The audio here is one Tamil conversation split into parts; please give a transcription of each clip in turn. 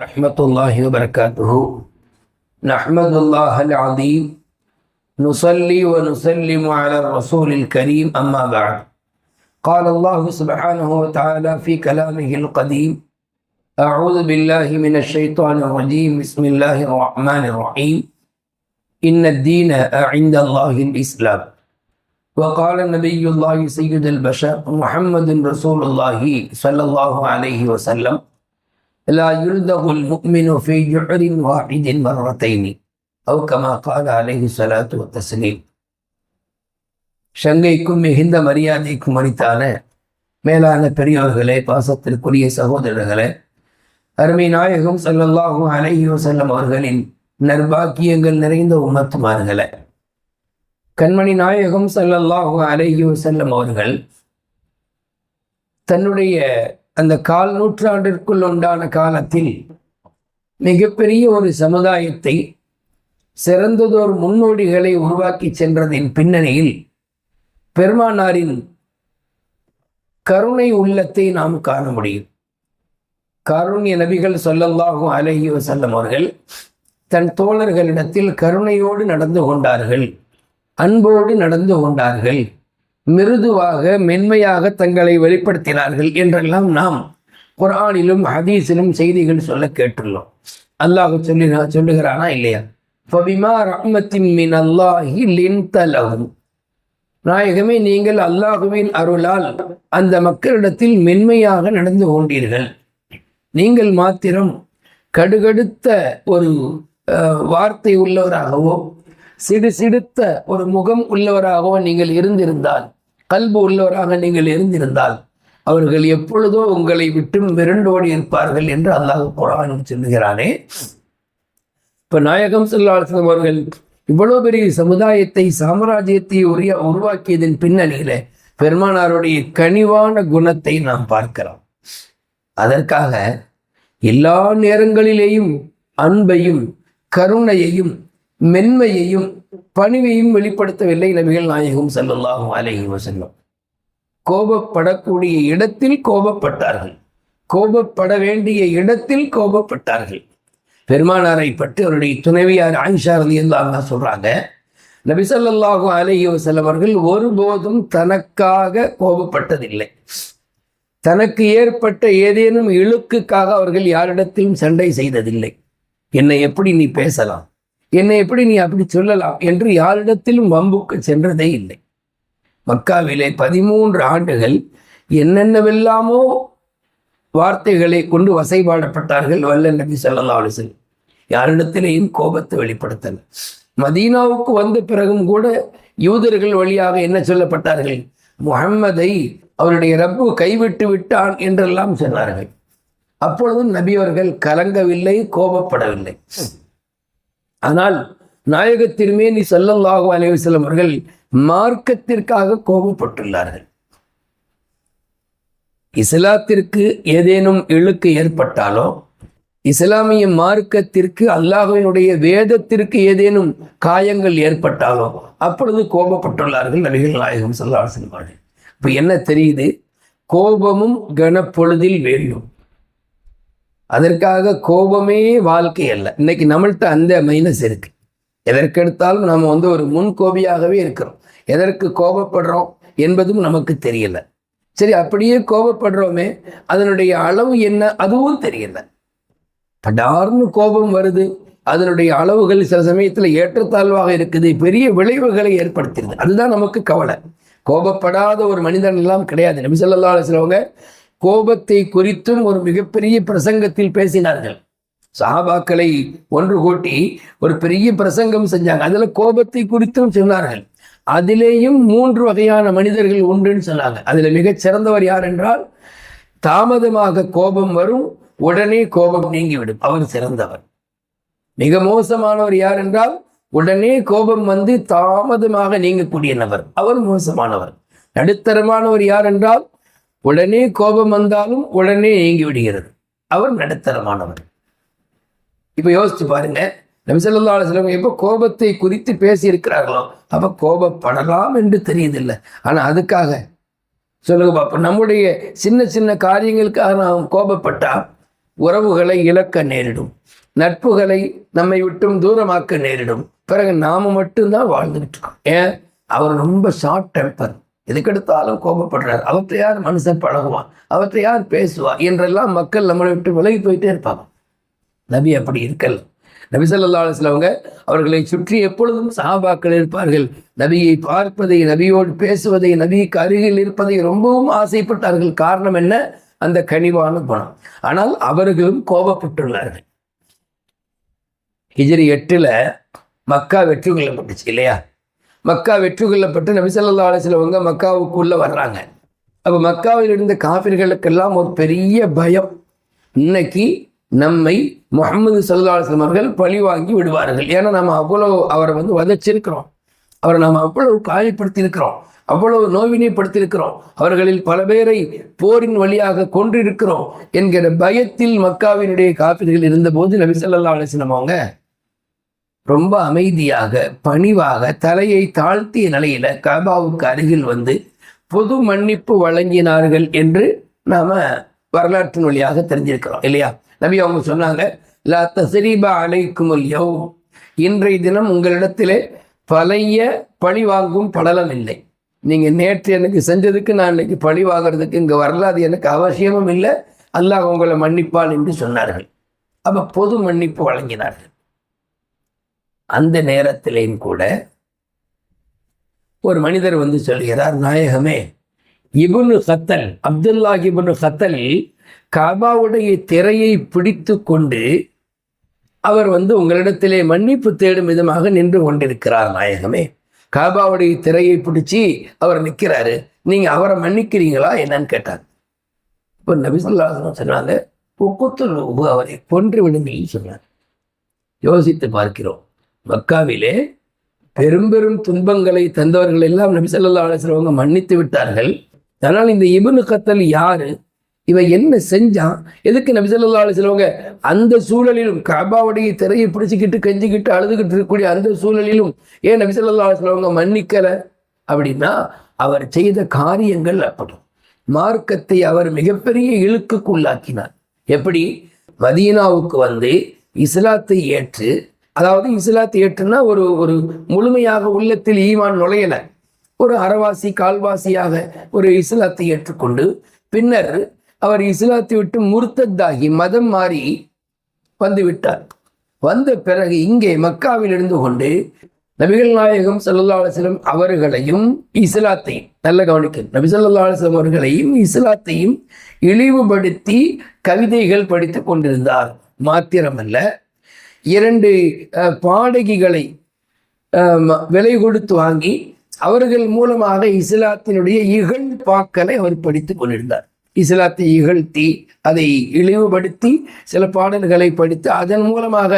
رحمة الله وبركاته نحمد الله العظيم نصلي ونسلم على الرسول الكريم أما بعد۔ قال الله سبحانه وتعالى في كلامه القديم أعوذ بالله من الشيطان الرجيم بسم الله الرحمن الرحيم إن الدين عند الله الإسلام۔ وقال نبي الله سيد البشر محمد رسول الله صلى الله عليه وسلم۔ لا يلدغ المؤمن في جعر واحد مرتين أو كما قال عليه الصلاة والتسليم சங்கைக்கும் மிகுந்த மரியாதைக்கும் அளித்தான மேலான பெரியோர்களே பாசத்திற்குரிய சகோதரர்களே அருமை நாயகம் ஸல்லல்லாஹு அலைஹி வஸல்லம் அவர்களின் நற்பாக்கியங்கள் நிறைந்த உமத்துமார்களே கண்மணி நாயகம் ஸல்லல்லாஹு அலைஹி வஸல்லம் அவர்கள் தன்னுடைய அந்த கால் நூற்றாண்டிற்குள் உண்டான காலத்தில் மிகப்பெரிய ஒரு சமுதாயத்தை சிறந்ததோர் முன்னோடிகளை உருவாக்கி சென்றதின் பின்னணியில் பெருமானாரின் கருணை உள்ளத்தை நாம் காண முடியும். கருண்ய நபிகள் சொல்லல்லாகும் அலைஹி வஸல்லம் அவர்கள் தன் தோழர்களிடத்தில் கருணையோடு நடந்து கொண்டார்கள் அன்போடு நடந்து கொண்டார்கள். மிருதுவாக மென்மையாக தங்களை வெளிப்படுத்தினார்கள் என்றெல்லாம் நாம் குரானிலும் ஹதீஸிலும் செய்திகள் சொல்ல கேட்டுள்ளோம். அல்லாஹ் சொல்லி சொல்லுகிறானா இல்லையா? ஃபபிமா ரஹ்மத்தின் மின் அல்லாஹி லின்தலஹும் நாயகமே நீங்கள் அல்லாஹுவின் அருளால் அந்த மக்களிடத்தில் மென்மையாக நடந்து கொண்டீர்கள். நீங்கள் மாத்திரம் கடுகடுத்த ஒரு வார்த்தை உள்ளவராகவோ சிடு சிடுத்த ஒரு முகம் உள்ளவராகவோ நீங்கள் இருந்திருந்தால் கல்பு உள்ளவராக நீங்கள் இருந்திருந்தால் அவர்கள் எப்பொழுதோ உங்களை விட்டும் விரண்டோடி இருப்பார்கள் என்று அல்லாஹ் குரான் சொல்லுகிறானே. இப்ப நாயகம் செல்லாசனம் அவர்கள் இவ்வளவு பெரிய சமுதாயத்தை சாம்ராஜ்யத்தை உரிய உருவாக்கியதன் பின்னணியில பெருமானாருடைய கனிவான குணத்தை நாம் பார்க்கிறோம். அதற்காக எல்லா நேரங்களிலேயும் அன்பையும் கருணையையும் மென்மையையும் பணிவையும் வெளிப்படுத்தவில்லை நபிகள் நாயகம் செல்லல்லாகும் அலைஹி வசல்லம் கோபப்படக்கூடிய இடத்தில் கோபப்பட்டார்கள். கோபப்பட வேண்டிய இடத்தில் கோபப்பட்டார்கள். பெருமானாரை பற்றி அவருடைய துணைவியார் ஆயிஷா ரலியல்லாஹு சொல்றாங்க நபி ஸல்லல்லாஹு அலைஹி வஸல்லம் அவர்கள் ஒருபோதும் தனக்காக கோபப்பட்டதில்லை. தனக்கு ஏற்பட்ட ஏதேனும் இழுக்குக்காக அவர்கள் யாரிடத்திலும் சண்டை செய்ததில்லை. என்னை எப்படி நீ பேசலாம்? என்னை எப்படி நீ அப்படி சொல்லலாம் என்று யாரிடத்திலும் வம்புக்கு சென்றதே இல்லை. மக்காவிலே பதிமூன்று ஆண்டுகள் என்னென்னவெல்லாமோ வார்த்தைகளை கொண்டு வசைபாடப்பட்டார்கள் வல்ல நபி ஸல்லல்லாஹு அலைஹி யாரிடத்திலேயும் கோபத்தை வெளிப்படுத்தல. மதீனாவுக்கு வந்த பிறகும் கூட யூதர்கள் வழியாக என்ன சொல்லப்பட்டார்கள்? முகம்மதை அவருடைய ரப்பு கைவிட்டு விட்டான் என்றெல்லாம் சொன்னார்கள். அப்பொழுதும் நபி அவர்கள் கலங்கவில்லை கோபப்படவில்லை. ஆனால் நாயகத்தின் நீ ஸல்லல்லாஹு அலைஹி அவர்கள் மார்க்கத்திற்காக கோபப்பட்டுள்ளார்கள். இஸ்லாத்திற்கு ஏதேனும் இழுக்கு ஏற்பட்டாலோ இஸ்லாமிய மார்க்கத்திற்கு அல்லாஹ்வினுடைய வேதத்திற்கு ஏதேனும் காயங்கள் ஏற்பட்டாலோ அப்பொழுது கோபப்பட்டுள்ளார்கள் நபிகள் நாயகம் ஸல்லல்லாஹு அலைஹி இப்போ என்ன தெரியுது? கோபமும் கனப்பொழுதில் வேண்டும் அதற்காக கோபமே வாழ்க்கை அல்ல. இன்னைக்கு நம்மள்ட்ட அந்த மைனஸ் இருக்கு. எதற்கெடுத்தாலும் நம்ம வந்து ஒரு முன்கோபியாகவே இருக்கிறோம். எதற்கு கோபப்படுறோம் என்பதும் நமக்கு தெரியல. சரி அப்படியே கோபப்படுறோமே அதனுடைய அளவு என்ன அதுவும் தெரியல. படார்னு கோபம் வருது. அதனுடைய அளவுகள் சில சமயத்தில் ஏற்றத்தாழ்வாக இருக்குது. பெரிய விளைவுகளை ஏற்படுத்திடுது அதுதான் நமக்கு கவலை. கோபப்படாத ஒரு மனிதன் எல்லாம் கிடையாது. நபி ஸல்லல்லாஹு சிலவங்க கோபத்தை குறித்தும் ஒரு மிகப்பெரிய பிரசங்கத்தில் பேசினார்கள். சஹாபாக்களை ஒன்று கூட்டி ஒரு பெரிய பிரசங்கம் செஞ்சாங்க. அதில் கோபத்தை குறித்தும் சொன்னார்கள். அதிலேயும் மூன்று வகையான மனிதர்கள் உண்டுன்னு சொன்னாங்க. அதில் மிகச் சிறந்தவர் யார் என்றால் தாமதமாக கோபம் வரும் உடனே கோபம் நீங்கிவிடும். அவர் சிறந்தவர். மிக மோசமானவர் யார் என்றால் உடனே கோபம் வந்து தாமதமாக நீங்கக்கூடிய நபர். அவர் மோசமானவர். நடுத்தரமானவர் யார் என்றால் உடனே கோபம் வந்தாலும் உடனே இயங்கி விடுகிறது. அவர் நடுத்தரமானவர். இப்போ யோசித்து பாருங்க. நம்சல்லா அலுவலம் எப்போ கோபத்தை குறித்து பேசியிருக்கிறார்களோ அப்போ கோபப்படலாம் என்று தெரியுதில்லை. ஆனால் அதுக்காக சொல்லுங்க பாப்போம். நம்முடைய சின்ன சின்ன காரியங்களுக்காக நாம் கோபப்பட்டால் உறவுகளை இழக்க நேரிடும். நட்புகளை நம்மை விட்டும் தூரமாக்க நேரிடும். பிறகு நாம மட்டும்தான் வாழ்ந்துகிட்டு இருக்கோம். ஏன்? அவர் ரொம்ப ஷார்ட் டெம்பர் எதுக்கெடுத்தாலும் கோபப்படுறார். அவற்றை யார் மனுஷன் பழகுவான்? அவற்றை யார் பேசுவா என்றெல்லாம் மக்கள் நம்மளை விட்டு விலகி போயிட்டே இருப்பாங்க. நபி அப்படி இருக்கல. நபி ஸல்லல்லாஹு சிலவங்க அவர்களை சுற்றி எப்பொழுதும் சஹாபாக்கள் இருப்பார்கள். நபியை பார்ப்பதை நபியோடு பேசுவதை நபிக்கு அருகில் இருப்பதை ரொம்பவும் ஆசைப்பட்டார்கள். காரணம் என்ன? அந்த கனிவான குணம். ஆனால் அவர்களும் கோபப்பட்டுள்ளார்கள். ஹிஜரி எட்டில் மக்கா வெற்றி கொள்ளப்பட்டுச்சு இல்லையா? மக்கா வெற்றி கொள்ளப்பட்டு நபிசல்லா அலிஸ்லவங்க மக்காவுக்குள்ளே அவங்க வர்றாங்க. அப்போ மக்காவில் இருந்த காபிர்களுக்கெல்லாம் ஒரு பெரிய பயம். இன்னைக்கு நம்மை முகமது சல்லா அலுவலம் அவர்கள் பழி வாங்கி விடுவார்கள். ஏன்னா நம்ம அவ்வளோ அவரை வந்து வதச்சிருக்கிறோம். அவரை நாம் அவ்வளவு காயப்படுத்தியிருக்கிறோம். அவ்வளவு நோவினைப்படுத்தியிருக்கிறோம். அவர்களில் பல பேரை போரின் வழியாக கொன்றிருக்கிறோம் என்கிற பயத்தில் மக்காவினுடைய காப்பீடுகள் இருந்தபோது நபி சொல்லா அலிஸ்லம் அவங்க ரொம்ப அமைதியாக பணிவாக தலையை தாழ்த்திய நிலையில கபாவுக்கு அருகில் வந்து பொது மன்னிப்பு வழங்கினார்கள் என்று நாம வரலாற்றின் வழியாக தெரிஞ்சிருக்கிறோம் இல்லையா? நபி அவங்க சொன்னாங்க லா தசரீபா அலைக்குமுல் யோ இன்றைய தினம் உங்களிடத்திலே பழைய பழி வாங்கும் படலம் இல்லை. நீங்கள் நேற்று எனக்கு செஞ்சதுக்கு நான் இன்னைக்கு பழி வாங்குறதுக்கு இங்கே வரல எனக்கு அவசியமும் இல்லை. அல்லாஹ் உங்களை மன்னிப்பான் என்று சொன்னார்கள். அப்போ பொது மன்னிப்பு வழங்கினார்கள். அந்த நேரத்திலேயும் கூட ஒரு மனிதர் வந்து சொல்கிறார் நாயகமே இபுனு சத்தல் அப்துல்லா இபுனு சத்தல் காபாவுடைய திரையை பிடித்து கொண்டு அவர் வந்து உங்களிடத்திலே மன்னிப்பு தேடும் விதமாக நின்று கொண்டிருக்கிறார் நாயகமே. காபாவுடைய திரையை பிடிச்சி அவர் நிற்கிறாரு. நீங்கள் அவரை மன்னிக்கிறீங்களா என்னன்னு கேட்டார். இப்போ நபிசுல்லாசனம் சொன்னாங்க உக்குத்துல் அவரை கொன்று விடுங்கள் சொன்னார். யோசித்து பார்க்கிறோம். மக்காவிலே பெரும் பெரும் துன்பங்களை தந்தவர்கள் எல்லாம் நபி ஸல்லல்லாஹு அலைஹி மன்னித்து விட்டார்கள். ஆனால் இந்த இபுனு கத்தல் யாரு? இவன் என்ன செஞ்சான்? எதுக்கு நபி ஸல்லல்லாஹு அலைஹி அந்த சூழலிலும் கபாவுடைய திரையை பிடிச்சிக்கிட்டு கெஞ்சிக்கிட்டு அழுதுகிட்டு இருக்கக்கூடிய அந்த சூழலிலும் ஏன் நபி ஸல்லல்லாஹு அலைஹி வஸல்லம் மன்னிக்கல? அப்படின்னா அவர் செய்த காரியங்கள் அப்படி மார்க்கத்தை அவர் மிகப்பெரிய இழுக்குக்குள்ளாக்கினார். எப்படி? மதீனாவுக்கு வந்து இஸ்லாத்தை ஏற்று அதாவது இஸ்லாத்து ஏற்றுனா ஒரு ஒரு முழுமையாக உள்ளத்தில் ஈவான் நுழையல. ஒரு அறவாசி கால்வாசியாக ஒரு இஸ்லாத்தை ஏற்றுக்கொண்டு பின்னர் அவர் இஸ்லாத்தை விட்டு முர்த்தத்தாகி மதம் மாறி வந்து விட்டார். வந்த பிறகு இங்கே மக்காவில் இருந்து கொண்டு நபிகள் நாயகம் சல்லா அலுவலம் அவர்களையும் இஸ்லாத்தையும் நல்ல கவனிக்க நபி சொல்லா அலுவலம் அவர்களையும் இஸ்லாத்தையும் இழிவுபடுத்தி கவிதைகள் படித்து கொண்டிருந்தார். மாத்திரமல்ல இரண்டு அஹ், பாடகிகளை அஹ், விலை கொடுத்து வாங்கி அவர்கள் மூலமாக இஸ்லாத்தினுடைய இகழ் பாக்களை அவர் படித்துக் கொண்டிருந்தார். இஸ்லாத்தை இகழ்த்தி அதை இழிவுபடுத்தி சில பாடல்களை படித்து அதன் மூலமாக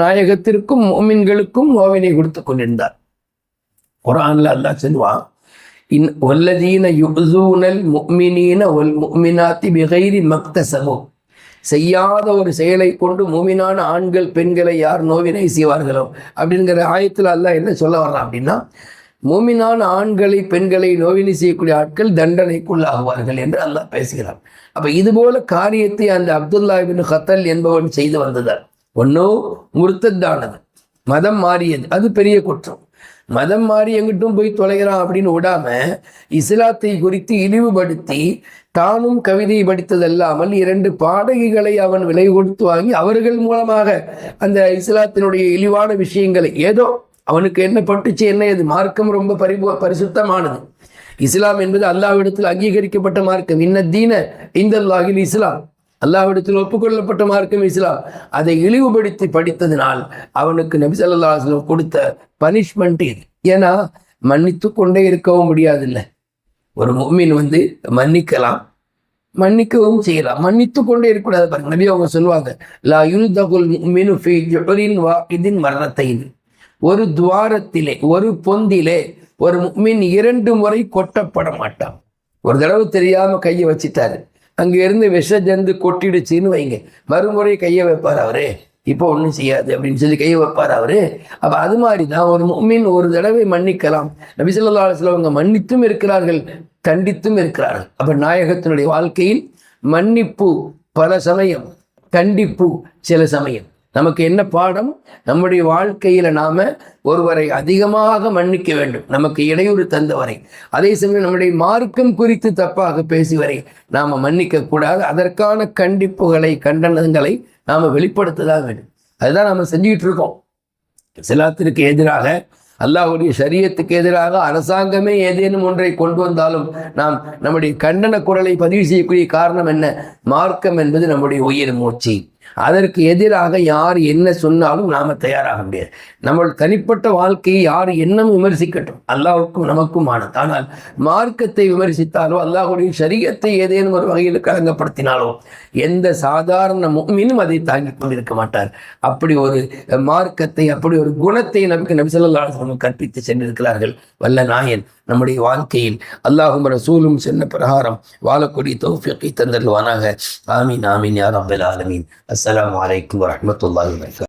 நாயகத்திற்கும் மோமின்களுக்கும் நோவினை கொடுத்து கொண்டிருந்தார். குரான்ல அல்லா சொல்லுவான் இன் ஒல்லதீன யுசூனல் முக்மினீன ஒல் முக்மினாத்தி பிகைரி மக்தசபு செய்யாத ஒரு செயலை கொண்டு மூமினான ஆண்கள் பெண்களை யார் நோவினை செய்வார்களோ? அப்படிங்கிற ஆயத்தில் அல்லாஹ் என்ன சொல்ல வர்றான் அப்படின்னா மூமினான ஆண்களை பெண்களை நோவினை செய்யக்கூடிய ஆட்கள் தண்டனைக்குள்ளாகுவார்கள் என்று அல்லாஹ் பேசுகிறார் அப்போ இதுபோல காரியத்தை அந்த அப்துல்லா பின் ஹத்தல் என்பவன் செய்து வந்ததால் ஒன்றோ முருத்தத்தானது மதம் மாறியது அது பெரிய குற்றம். மதம் மாறி எங்கிட்டும் போய் தொலைகிறான் அப்படின்னு விடாம இஸ்லாத்தை குறித்து இழிவுபடுத்தி தானும் கவிதை படித்ததல்லாமல் இரண்டு பாடகிகளை அவன் விலை கொடுத்து வாங்கி அவர்கள் மூலமாக அந்த இஸ்லாத்தினுடைய இழிவான விஷயங்களை ஏதோ அவனுக்கு என்ன பட்டுச்சு என்ன இது மார்க்கம் ரொம்ப பரிபு பரிசுத்தமானது. இஸ்லாம் என்பது அல்லாவிடத்தில் அங்கீகரிக்கப்பட்ட மார்க்கம். இன்ன தீன இந்த அல்லாஹில் இஸ்லாம். அல்லாவிடத்தில் ஒப்புக்கொள்ளப்பட்ட மார்க்கம் இஸ்லாம். அதை இழிவுபடுத்தி படித்ததினால் அவனுக்கு நபி ஸல்லல்லாஹு கொடுத்த பனிஷ்மெண்ட் இது. ஏன்னா மன்னித்து கொண்டே இருக்கவும் முடியாதுல்ல. ஒரு முஃமின் வந்து மன்னிக்கலாம் மன்னிக்கவும் செய்யலாம். மன்னித்து கொண்டே இருக்கக்கூடாது பாருங்க. நபி அவங்க சொல்லுவாங்க லா யுல்தகுல் முஃமினு ஃபீ ஜுஹரின் வாஹிதின் மரணத்தைன் ஒரு துவாரத்திலே ஒரு பொந்திலே ஒரு முஃமின் இரண்டு முறை கொட்டப்பட மாட்டான். ஒரு தடவை தெரியாம கையை வச்சிட்டாரு. அங்க இருந்து விஷ ஜந்து கொட்டிடுச்சுன்னு வைங்க. மறுமுறை கையை வைப்பார் அவரே. இப்போ ஒன்றும் செய்யாது அப்படின்னு சொல்லி கையை வைப்பார் அவர். அப்போ அது மாதிரி தான் ஒரு மீன் ஒரு தடவை மன்னிக்கலாம். நபிசல்லா அவங்க மன்னித்தும் இருக்கிறார்கள் கண்டித்தும் இருக்கிறார்கள். அப்போ நாயகத்தினுடைய வாழ்க்கையில் மன்னிப்பு பல சமயம் கண்டிப்பு சில சமயம். நமக்கு என்ன பாடம்? நம்முடைய வாழ்க்கையில் நாம் ஒருவரை அதிகமாக மன்னிக்க வேண்டும். நமக்கு இடையூறு தந்தவரை. அதே சமயம் நம்முடைய மார்க்கம் குறித்து தப்பாக பேசிவரை நாம் மன்னிக்கக்கூடாது அதற்கான கண்டிப்புகளை கண்டனங்களை நாம் வெளிப்படுத்த தான் வேண்டும். அதுதான் நாம் செஞ்சுக்கிட்டு இருக்கோம். சிலாத்திற்கு எதிராக அல்லாஹுடைய சரியத்துக்கு எதிராக அரசாங்கமே ஏதேனும் ஒன்றை கொண்டு வந்தாலும் நாம் நம்முடைய கண்டன குரலை பதிவு செய்யக்கூடிய காரணம் என்ன? மார்க்கம் என்பது நம்முடைய உயிர் மூச்சு. அதற்கு எதிராக யார் என்ன சொன்னாலும் நாம தயாராக முடியாது. நம்ம தனிப்பட்ட வாழ்க்கையை யார் என்னும் விமர்சிக்கட்டும். அல்லாவுக்கும் நமக்கும் ஆனது. ஆனால் மார்க்கத்தை விமர்சித்தாலோ அல்லாஹுடைய சரியத்தை ஏதேனும் ஒரு வகையில் கலங்கப்படுத்தினாலோ எந்த சாதாரண மீனும் அதை தாங்கிக் கொண்டிருக்க மாட்டார். அப்படி ஒரு மார்க்கத்தை அப்படி ஒரு குணத்தை நமக்கு நபிசல்லாஹ் கற்பித்து சென்றிருக்கிறார்கள். வல்ல நாயன். நம்முடைய வாழ்க்கையில் அல்லாஹும் ரசூலும் சென்ன பிரகாரம் வாழக்கூடிய தௌஃபியத்தை தந்தருவானாக ஆமீன் ஆமீன் யார் அப்துல் ஆலமீன். அஸ்லாம் வலைக்கம் வரஹ்மத்துல்லாஹி வரைக்கும்